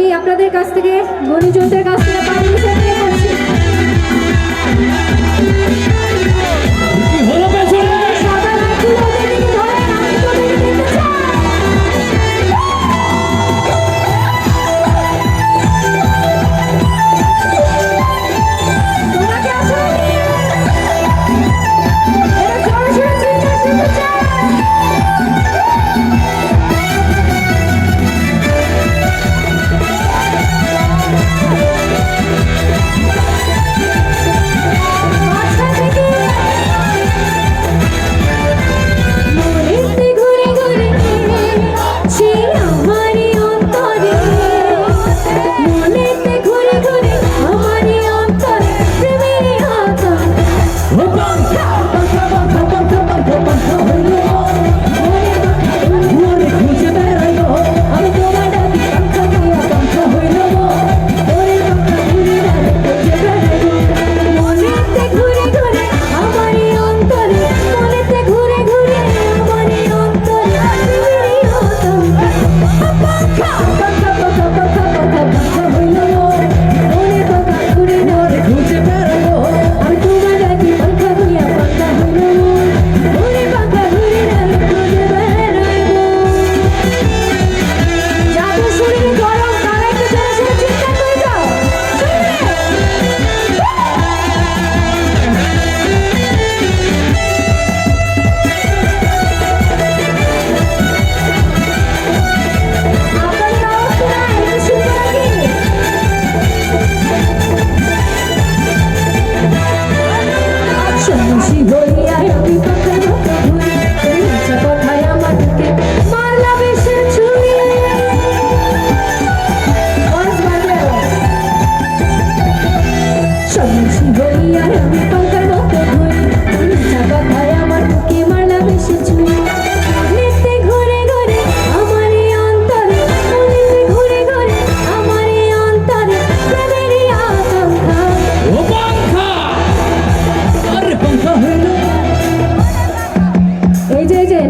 আমি আপনাদের কাছ থেকে গণিজনদের কাছ থেকে পারমিশন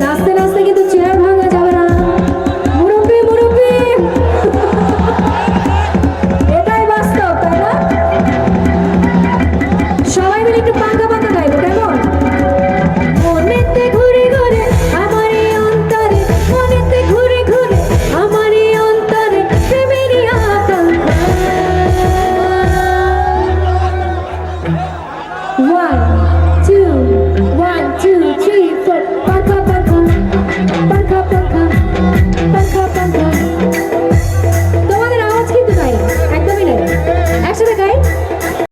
নাচতে নাচতে কিন্তু চেয়ার ভাঙা যাবে না। মুরব্বী মুরব্বী। এটাই বাস্তব, তাই না? সবাই মিলে একটু পাঙ্কা পাঙ্কা গাইবো, কেমন? মনেতে ঘুরে ঘুরে আমার এই অন্তরে ঘুরে ঘুরে আমার এই অন্তরে প্রেমেরই আতঙ্ক one, two one, two, three, four, five